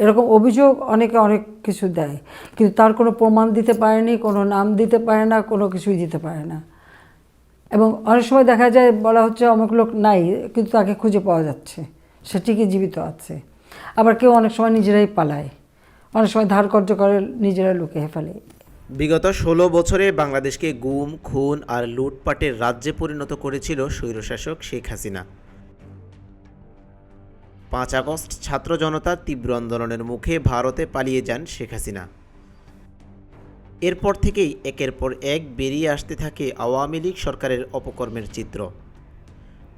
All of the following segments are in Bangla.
এরকম অভিযোগ অনেকে অনেক কিছু দেয়। কিন্তু তার কোনো প্রমাণ দিতে পারেনি, কোনো নাম দিতে পারে না, কোনো কিছুই দিতে পারে না। এবং অনেক সময় দেখা যায় বলা হচ্ছে অমুক লোক নাই, কিন্তু তাকে খুঁজে পাওয়া যাচ্ছে। সে ঠিকই জীবিত আছে। আবার কেউ অনেক সময় নিজেরাই পালায়। অনেক সময় ধার কর্য করে নিজেরা লুকিয়ে ফেলে। বিগত ষোলো বছরে বাংলাদেশকে গুম, খুন আর লুটপাটের রাজ্যে পরিণত করেছিল স্বৈরশাসক শেখ হাসিনা। পাঁচ আগস্ট ছাত্র জনতার তীব্র আন্দোলনের মুখে ভারতে পালিয়ে যান শেখ হাসিনা। এরপর থেকেই একের পর এক বেরিয়ে আসতে থাকে আওয়ামী লীগ সরকারের অপকর্মের চিত্র।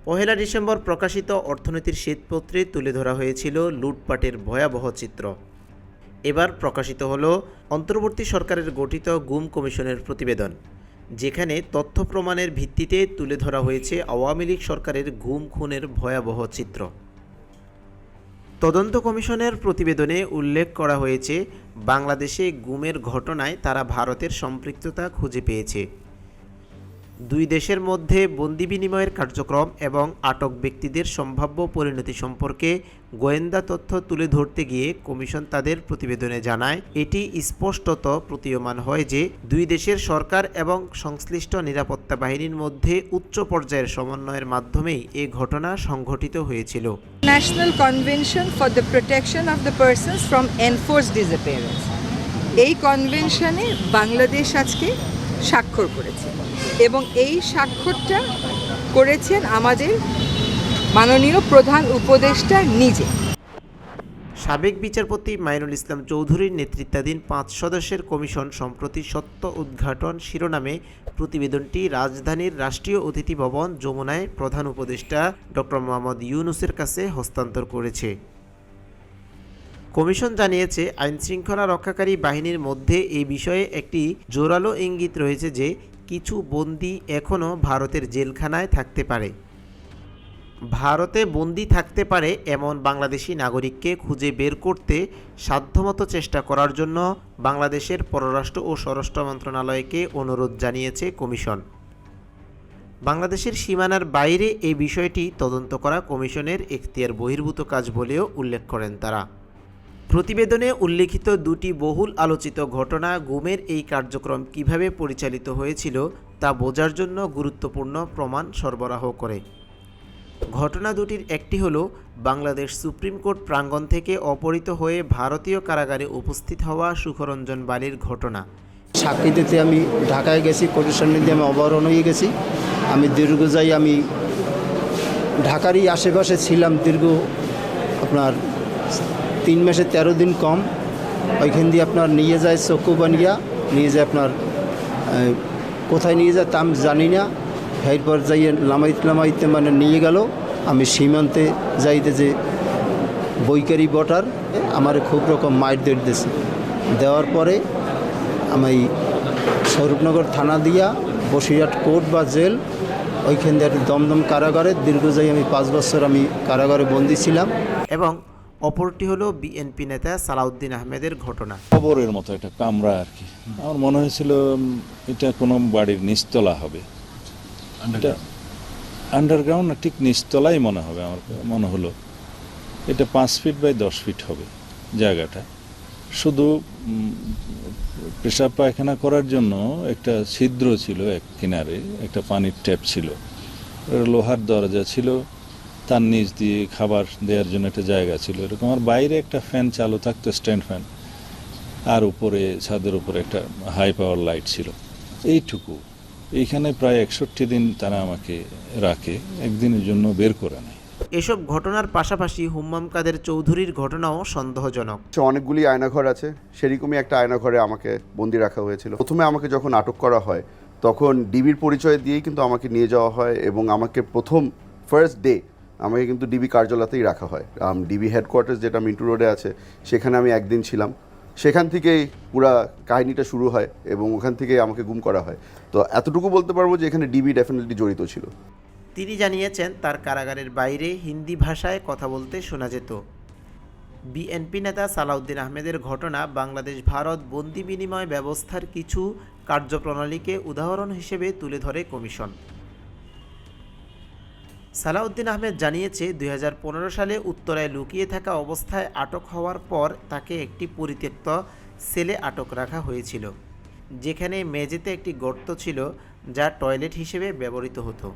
পহেলা ডিসেম্বর প্রকাশিত অর্থনীতির শ্বেতপত্রে তুলে ধরা হয়েছিল লুটপাটের ভয়াবহ চিত্র। এবার প্রকাশিত হল অন্তর্বর্তী সরকারের গঠিত গুম কমিশনের প্রতিবেদন, যেখানে তথ্য প্রমাণের ভিত্তিতে তুলে ধরা হয়েছে আওয়ামী লীগ সরকারের গুম খুনের ভয়াবহ চিত্র। তদন্ত কমিশনের প্রতিবেদনে উল্লেখ করা হয়েছে বাংলাদেশে গুমের ঘটনায় তারা ভারতের সম্পৃক্ততা খুঁজে পেয়েছে। দুই দেশের মধ্যে বন্দি বিনিময়ের কার্যক্রম এবং আটক ব্যক্তিদের সম্ভাব্য পরিণতি সম্পর্কে গোয়েন্দা তথ্য তুলে ধরতে গিয়ে কমিশন তাদের প্রতিবেদনে জানায়, এটি স্পষ্টত প্রতীয়মান হয় যে দুই দেশের সরকার এবং সংশ্লিষ্ট নিরাপত্তা বাহিনীর মধ্যে উচ্চ পর্যায়ের সমন্বয়ের মাধ্যমেই এ ঘটনা সংঘটিত হয়েছিল। National Convention for the Protection of the Persons from Enforced Disappearance এই কনভেনশনে বাংলাদেশ আজকে স্বাক্ষর করেছে। এবং এই স্বাক্ষরটা করেছেন আমাদের মাননীয় প্রধান উপদেষ্টা নিজে। সাবেক বিচারপতি মাইনুল ইসলাম চৌধুরীর নেতৃত্বাধীন পাঁচ সদস্যের কমিশন সম্প্রতি সত্য উদ্ঘাটন শিরোনামে প্রতিবেদনটি রাজধানীর রাষ্ট্রীয় অতিথি ভবন যমুনায় প্রধান উপদেষ্টা ডক্টর মোহাম্মদ ইউনুসের কাছে হস্তান্তর করেছে। কমিশন জানিয়েছে, আইনশৃঙ্খলা রক্ষাকারী বাহিনীর মধ্যে এই বিষয়ে একটি জোরালো ইঙ্গিত রয়েছে যে, কিছু বন্দি এখনও ভারতের জেলখানায় থাকতে পারে। ভারতে বন্দি থাকতে পারে এমন বাংলাদেশি নাগরিককে খুঁজে বের করতে সাধ্যমতো চেষ্টা করার জন্য বাংলাদেশের পররাষ্ট্র ও স্বরাষ্ট্র মন্ত্রণালয়কে অনুরোধ জানিয়েছে কমিশন। বাংলাদেশের সীমানার বাইরে এই বিষয়টি তদন্ত করা কমিশনের এখতিয়ার বহির্ভূত কাজ বলেও উল্লেখ করেন তারা। প্রতিবেদনে উল্লেখিত দুটি বহুল আলোচিত ঘটনা গুমের এই কার্যক্রম কীভাবে পরিচালিত হয়েছিল তা বোঝার জন্য গুরুত্বপূর্ণ প্রমাণ সরবরাহ করে। ঘটনা দুটির একটি হল, বাংলাদেশ সুপ্রিম কোর্ট প্রাঙ্গণ থেকে অপহৃত হয়ে ভারতীয় কারাগারে উপস্থিত হওয়া সুখরঞ্জন বালির ঘটনা। সাক্ষী দিতে আমি ঢাকায় গেছি, কোটেশন নিতে আমি অবরণ হয়ে গেছি। আমি দীর্ঘ যাই আমি ঢাকারই আশেপাশে ছিলাম, দীর্ঘ আপনার তিন মাসে তেরো দিন কম। ওইখান দিয়ে আপনার নিয়ে যায় চক্ষু বানিয়া, নিয়ে যায় আপনার কোথায় নিয়ে যায় তা আমি জানি না। এরপর যাইয়ে লামাইতে লামাইতে মানে নিয়ে গেল। আমি সীমান্তে যাইতে যে বৈকারি বটার, আমার খুব রকম দিয়ে দিয়েছে দেওয়ার পরে আমি স্বরূপনগর থানা দিয়া বসিরহাট কোর্ট বা জেল, ওইখান দিয়ে দমদম কারাগারে দীর্ঘ যাই আমি পাঁচ বছর আমি কারাগারে বন্দি ছিলাম। এবং অপরটি হলো বিএনপি নেতা সালাউদ্দিন আহমেদের ঘটনা। খবরের মতো একটা কামরা আর কি। আমার মনে হয়েছিল এটা কোনো বাড়ির নিচতলা হবে। এটা আন্ডারগ্রাউন্ড ঠিক নিচতলাই মনে হবে আমার, মনে হলো। এটা পাঁচ ফিট বাই দশ ফিট হবে জায়গাটা। শুধু পেশাব পায়খানা করার জন্য একটা ছিদ্র ছিল এক কিনারে, একটা পানির ট্যাপ ছিল। লোহার দরজা ছিল। তার নিচ দিয়ে খাবার দেওয়ার জন্য একটা জায়গা ছিল এরকম। আর বাইরে একটা ফ্যান চালু থাকতো স্ট্যান্ড ফ্যান আর উপরে ছাদের উপরে একটা হাই পাওয়ার লাইট ছিল। এইটুকু। এইখানে প্রায় একষট্টি দিন তারা আমাকে রাখে। একদিনের জন্য বের করে নেয়। এসব ঘটনার পাশাপাশি হুম্মাম কাদের চৌধুরীর ঘটনাও সন্দেহজনক। অনেকগুলি আয়নাঘর আছে। সেরকমই একটা আয়নাঘরে আমাকে বন্দি রাখা হয়েছিল। প্রথমে আমাকে যখন আটক করা হয় তখন ডিবির পরিচয় দিয়েই কিন্তু আমাকে নিয়ে যাওয়া হয় এবং আমাকে প্রথম ফার্স্ট ডে আমাকে কিন্তু ডিবি কার্যালয়তেই রাখা হয়। ডিবি হেডকোয়ার্টার্স যেটা মিন্টু রোডে আছে, সেখানে আমি একদিন ছিলাম। সেখান থেকেই পুরা কাহিনীটা শুরু হয় এবং ওখান থেকেই আমাকে গুম করা হয়। তো এতটুকু বলতে পারব যে এখানে ডিবি ডেফিনেটলি জড়িত ছিল। তিনি জানিয়েছেন, তার কারাগারের বাইরে হিন্দি ভাষায় কথা বলতে শোনা যেত। বিএনপি নেতা সালাউদ্দিন আহমেদের ঘটনা বাংলাদেশ ভারত বন্দি বিনিময় ব্যবস্থার কিছু কার্যপ্রণালীকে উদাহরণ হিসেবে তুলে ধরে কমিশন। সালাউদ্দিন আহমেদ জানিয়েছে, দুই হাজার পনেরো সালে উত্তরায় লুকিয়ে থাকা অবস্থায় আটক হওয়ার পর তাকে একটি পরিত্যক্ত সেলে আটক রাখা হয়েছিল, যেখানে মেঝেতে একটি গর্ত ছিল যা টয়লেট হিসেবে ব্যবহৃত হতো।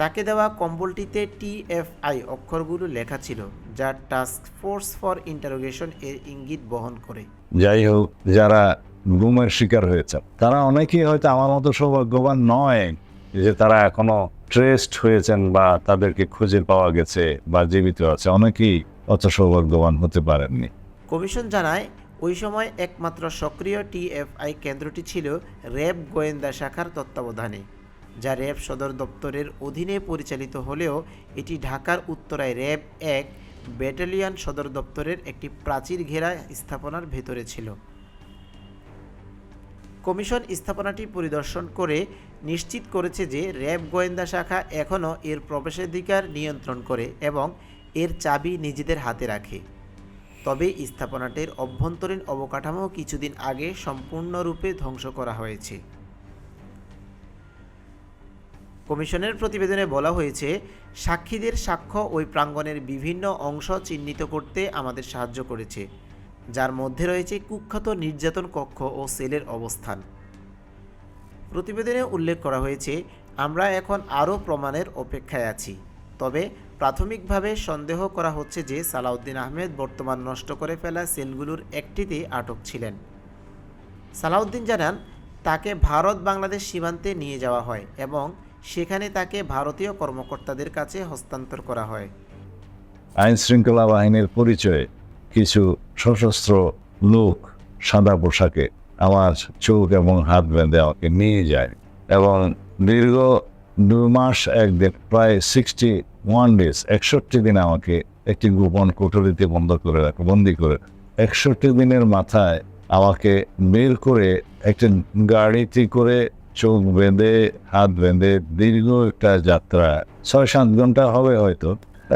তাকে দেওয়া কম্বলটিতে টিএফআই অক্ষরগুলো লেখা ছিল, যা টাস্ক ফোর্স ফর ইন্টারোগেশন এর ইঙ্গিত বহন করে। যাই হোক, যারা গুমের শিকার হয়েছে, তারা অনেকেই হয়তো আমার মতো সৌভাগ্যবান নয় যে তারা এখনও ট্রেসড হয়েছেন বা তাদেরকে খুঁজে পাওয়া গেছে বা জীবিত আছে, অনেকেই অত সৌভাগ্যবান হতে পারেননি। কমিশন জানায়, ওই সময় একমাত্র সক্রিয় টিএফআই কেন্দ্রটি ছিল র্যাব গোয়েন্দা শাখার তত্ত্বাবধানে, যা র্যাব সদর দপ্তরের অধীনে পরিচালিত হলেও এটি ঢাকার উত্তরায় র্যাব এক ব্যাটালিয়ান সদর দপ্তরের একটি প্রাচীর ঘেরা স্থাপনার ভেতরে ছিল। কমিশন স্থাপনাটি পরিদর্শন করে নিশ্চিত করেছে যে র্যাব গোয়েন্দা শাখা এখনও এর প্রবেশাধিকার নিয়ন্ত্রণ করে এবং এর চাবি নিজেদের হাতে রাখে। তবে স্থাপনাটির অভ্যন্তরীণ অবকাঠামো কিছুদিন আগে সম্পূর্ণরূপে ধ্বংস করা হয়েছে। কমিশনের প্রতিবেদনে বলা হয়েছে, সাক্ষীদের সাক্ষ্য ওই প্রাঙ্গণের বিভিন্ন অংশ চিহ্নিত করতে আমাদের সাহায্য করেছে, যার মধ্যে রয়েছে কুখ্যাত নির্যাতন কক্ষ ও সেলের অবস্থান। প্রতিবেদনে উল্লেখ করা হয়েছে, আমরা এখন আরও প্রমাণের অপেক্ষায় আছি। তবে প্রাথমিকভাবে সন্দেহ করা হচ্ছে যে সালাউদ্দিন আহমেদ বর্তমান নষ্ট করে ফেলা সেলগুলোর একটিতে আটক ছিলেন। সালাউদ্দিন জানান, তাকে ভারত বাংলাদেশ সীমান্তে নিয়ে যাওয়া হয় এবং সেখানে তাকে ভারতীয় কর্মকর্তাদের কাছে হস্তান্তর করা হয়। আইন শৃঙ্খলা বাহিনীর পরিচয়ে কিছু সশস্ত্র লোক সাদা পোশাকে আমার চোখ এবং হাত বেঁধে আমাকে নিয়ে যায়। এবং দীর্ঘ দু মাস, একদিন, প্রায় সিক্সটি ওয়ান ডেজ একষট্টি দিন আমাকে একটি গোপন কোঠরিতে বন্ধ করে রাখে, বন্দি করে একষট্টি দিনের মাথায় আমাকে বের করে একটা গাড়িতে করে চোখ বেঁধে, হাত বেঁধে দীর্ঘ একটা যাত্রা ছয় সাত ঘণ্টা হবে হয়তো,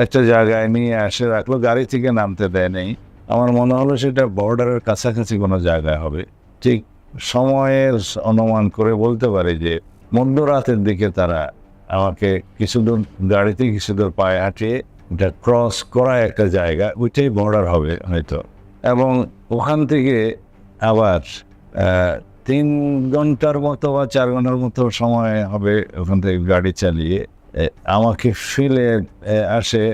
একটা জায়গায় নিয়ে আসে রাখল। গাড়ি থেকে নামতে দেয় নেই আমার মনে হলো সেটা বর্ডারের কাছাকাছি কোনো জায়গায় হবে। ঠিক সময়ের অনুমান করে বলতে পারি যে মধ্যরাতের দিকে তারা আমাকে কিছু দূর, গাড়িতে কিছু দূর পায়ে হাঁটিয়ে এটা ক্রস করা একটা জায়গা, ওইটাই বর্ডার হবে হয়তো। এবং ওখান থেকে আবার তিন ঘণ্টার মতো বা চার ঘণ্টার মতো সময় হবে ওখান থেকে গাড়ি চালিয়ে আমাকে ফেলে আসে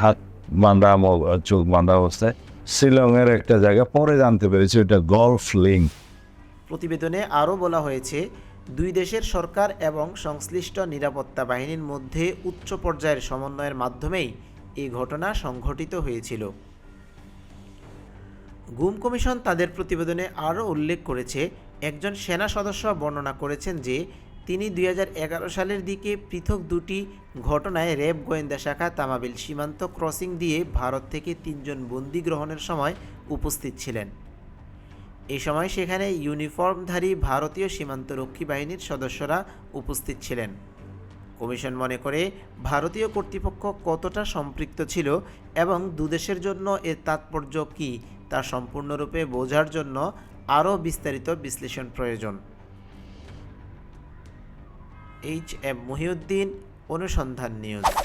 হাত বাঁধা চোখ বাঁধা অবস্থায়। শিলংয়ের একটা জায়গা, পরে জানতে পেরেছি ওটা গলফ লিঙ্ক প্রতিবেদনে আরও বলা হয়েছে, দুই দেশের সরকার এবং সংশ্লিষ্ট নিরাপত্তা বাহিনীর মধ্যে উচ্চ পর্যায়ের সমন্বয়ের মাধ্যমেই এই ঘটনা সংঘটিত হয়েছিল। গুম কমিশন তাদের প্রতিবেদনে আরও উল্লেখ করেছে, একজন সেনা সদস্য বর্ণনা করেছেন যে তিনি দুই হাজার এগারো সালের দিকে পৃথক দুটি ঘটনায় র্যাব গোয়েন্দা শাখা তামাবিল সীমান্ত ক্রসিং দিয়ে ভারত থেকে তিনজন বন্দি গ্রহণের সময় উপস্থিত ছিলেন। এই সময় সেখানে ইউনিফর্মধারী ভারতীয় সীমান্তরক্ষী বাহিনীর সদস্যরা উপস্থিত ছিলেন। কমিশন মনে করে ভারতীয় কর্তৃপক্ষ কতটা সম্পৃক্ত ছিল এবং দুদেশের জন্য এর তাৎপর্য কী তা সম্পূর্ণরূপে বোঝার জন্য আরও বিস্তারিত বিশ্লেষণ প্রয়োজন। এইচ এম মহিউদ্দিন অনুসন্ধান নিউজ।